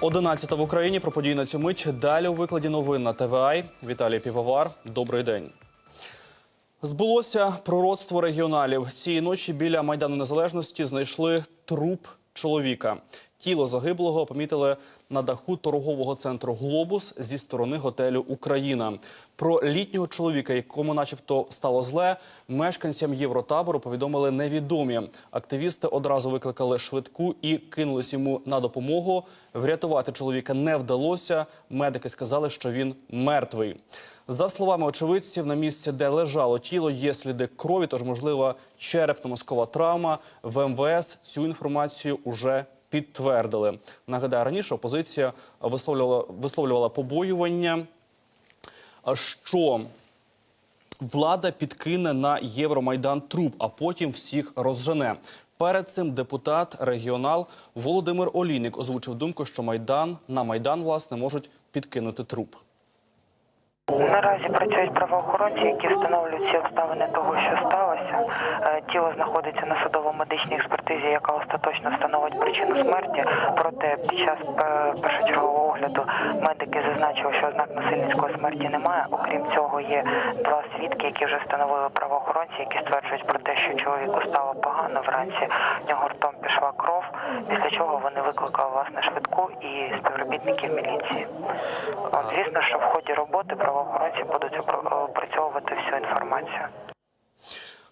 11 в Україні про події на цю мить. Далі у викладі новин на ТВА. Віталій Півовар. Добрий день. Збулося пророцтво регіоналів. Цієї ночі біля Майдану Незалежності знайшли труп чоловіка. Тіло загиблого помітили на даху торгового центру Глобус зі сторони готелю Україна. Про літнього чоловіка, якому, начебто, стало зле, мешканцям євротабору повідомили невідомі. Активісти одразу викликали швидку і кинулись йому на допомогу. Врятувати чоловіка не вдалося. Медики сказали, що він мертвий. За словами очевидців, на місці, де лежало тіло, є сліди крові, тож можлива черепно-мозкова травма. В МВС цю інформацію уже підтвердили. Нагадаю, раніше опозиція висловлювала, висловлювала побоювання, що влада підкине на Євромайдан труп, а потім всіх розжене. Перед цим депутат регіонал Володимир Олійник озвучив думку, що майдан на майдан власне можуть підкинути труп. Наразі працюють правоохоронці, які встановлюють всі обставини того, що сталося. Е, Тіло знаходиться на судово-медичній експертизі, яка остаточно встановить причину смерті. Проте під час е, першочергового огляду медики зазначили, що ознак насильницької смерті немає. Окрім цього, є два свідки, які вже встановили правоохоронці, які стверджують про те, що чоловіку стало погано. Вранці в нього ртом пішла кров. Після чого вони викликали власне швидку і співробітників міліції. От, звісно, що в ході роботи правоохоронці будуть опра- опрацьовувати всю інформацію.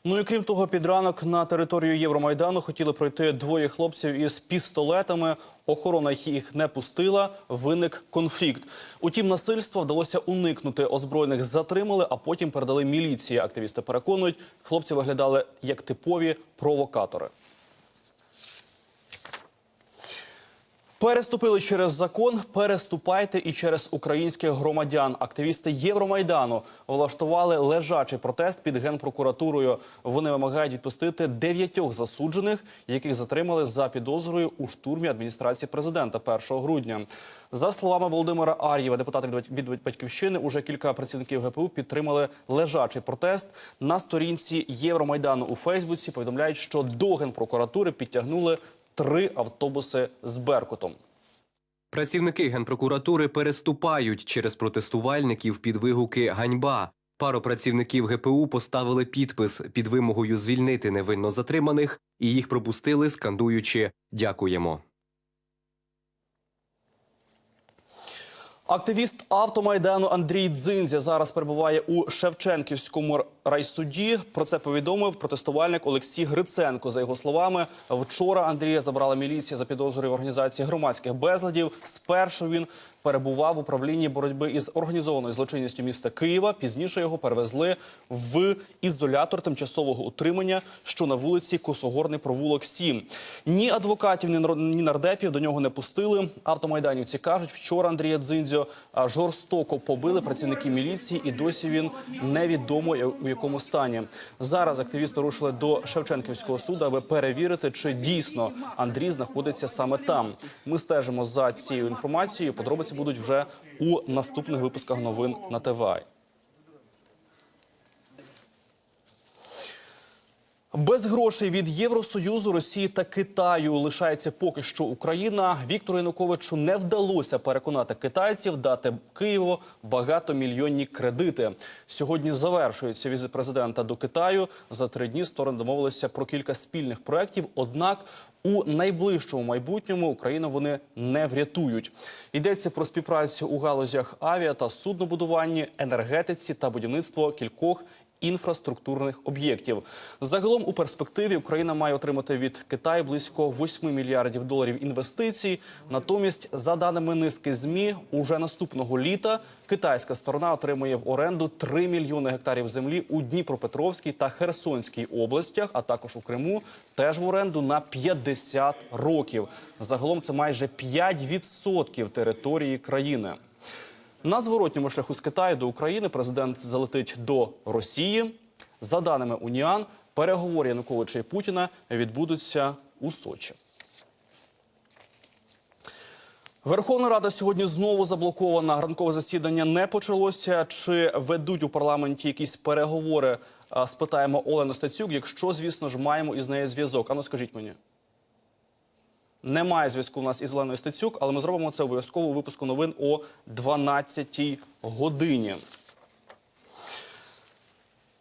Ну і крім того, під ранок на територію Євромайдану хотіли пройти двоє хлопців із пістолетами. Охорона їх не пустила. Виник конфлікт. Утім, насильства вдалося уникнути. Озброєних затримали, а потім передали міліції. Активісти переконують, хлопці виглядали як типові провокатори. Переступили через закон, переступайте і через українських громадян. Активісти Євромайдану влаштували лежачий протест під генпрокуратурою. Вони вимагають відпустити дев'ятьох засуджених, яких затримали за підозрою у штурмі адміністрації президента 1 грудня. За словами Володимира Ар'єва, депутата від від батьківщини, уже кілька працівників ГПУ підтримали лежачий протест. На сторінці Євромайдану у Фейсбуці повідомляють, що до генпрокуратури підтягнули три автобуси з Беркутом. Працівники генпрокуратури переступають через протестувальників під вигуки ганьба. Пару працівників ГПУ поставили підпис під вимогою звільнити невинно затриманих, і їх пропустили, скандуючи Дякуємо. Активіст автомайдану Андрій Дзиндзя зараз перебуває у Шевченківському райсуді. Про це повідомив протестувальник Олексій Гриценко. За його словами, вчора Андрія забрала міліція за підозрою в організації громадських безладів. Спершу він перебував в управлінні боротьби із організованою злочинністю міста Києва. Пізніше його перевезли в ізолятор тимчасового утримання, що на вулиці Косогорний провулок 7. Ні адвокатів, ні нар- нардепів до нього не пустили. Автомайданівці кажуть, вчора Андрія Дзиндзьо жорстоко побили працівники міліції, і досі він невідомо у якому стані. Зараз активісти рушили до Шевченківського суду, аби перевірити, чи дійсно Андрій знаходиться саме там. Ми стежимо за цією інформацією. Подробиці будуть вже у наступних випусках новин на ТВА. Без грошей від Євросоюзу, Росії та Китаю лишається поки що Україна. Віктору Януковичу не вдалося переконати китайців дати Києву багатомільйонні кредити. Сьогодні завершується візит президента до Китаю. За три дні сторони домовилися про кілька спільних проєктів. Однак у найближчому майбутньому Україну вони не врятують. Йдеться про співпрацю у галузях авіа та суднобудуванні, енергетиці та будівництво кількох інфраструктурних об'єктів. Загалом у перспективі Україна має отримати від Китаю близько 8 мільярдів доларів інвестицій. Натомість, за даними низки змі, уже наступного літа китайська сторона отримує в оренду 3 мільйони гектарів землі у Дніпропетровській та Херсонській областях, а також у Криму, теж в оренду на 50 років. Загалом це майже 5% території країни. На зворотньому шляху з Китаю до України президент залетить до Росії. За даними Уніан, переговори Януковича і Путіна відбудуться у Сочі. Верховна Рада сьогодні знову заблокована. Ранкове засідання не почалося. Чи ведуть у парламенті якісь переговори? Спитаємо Олену Стацюк, якщо, звісно ж, маємо із нею зв'язок. Ану, скажіть мені. Немає зв'язку в нас із Оленою Стецюк, але ми зробимо це обов'язково у випуску новин о 12-й годині.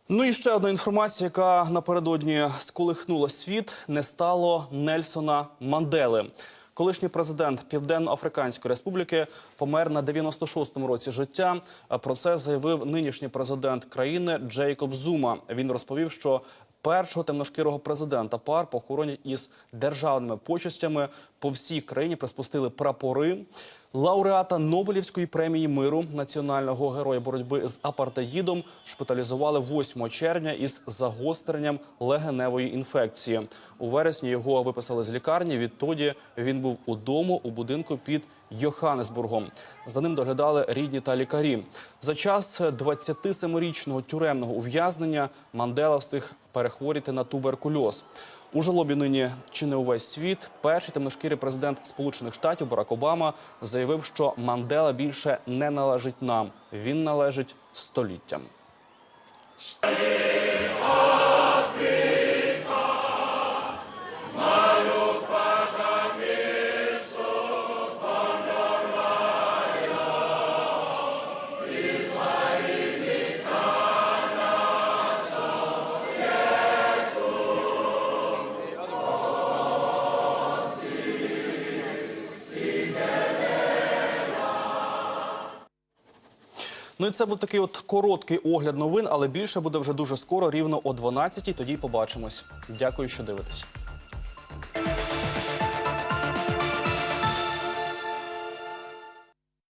Ну і ще одна інформація, яка напередодні сколихнула світ, не стало Нельсона Мандели. Колишній президент Південно-Африканської Республіки помер на 96-му році життя. Про це заявив нинішній президент країни Джейкоб Зума. Він розповів, що першого темношкірого президента пар похоронять із державними почестями. По всій країні приспустили прапори. Лауреата Нобелівської премії миру національного героя боротьби з апартеїдом шпиталізували 8 червня із загостренням легеневої інфекції. У вересні його виписали з лікарні. Відтоді він був удома у будинку під Йоханнесбургом. За ним доглядали рідні та лікарі. За час 27-річного тюремного ув'язнення Мандела встиг перехворіти на туберкульоз. У жалобі нині чи не увесь світ. Перший темношкірий президент Сполучених Штатів Барак Обама заявив, що Мандела більше не належить нам. Він належить століттям. Ну і це був такий от короткий огляд новин, але більше буде вже дуже скоро, рівно о 12 Тоді побачимось. Дякую, що дивитесь.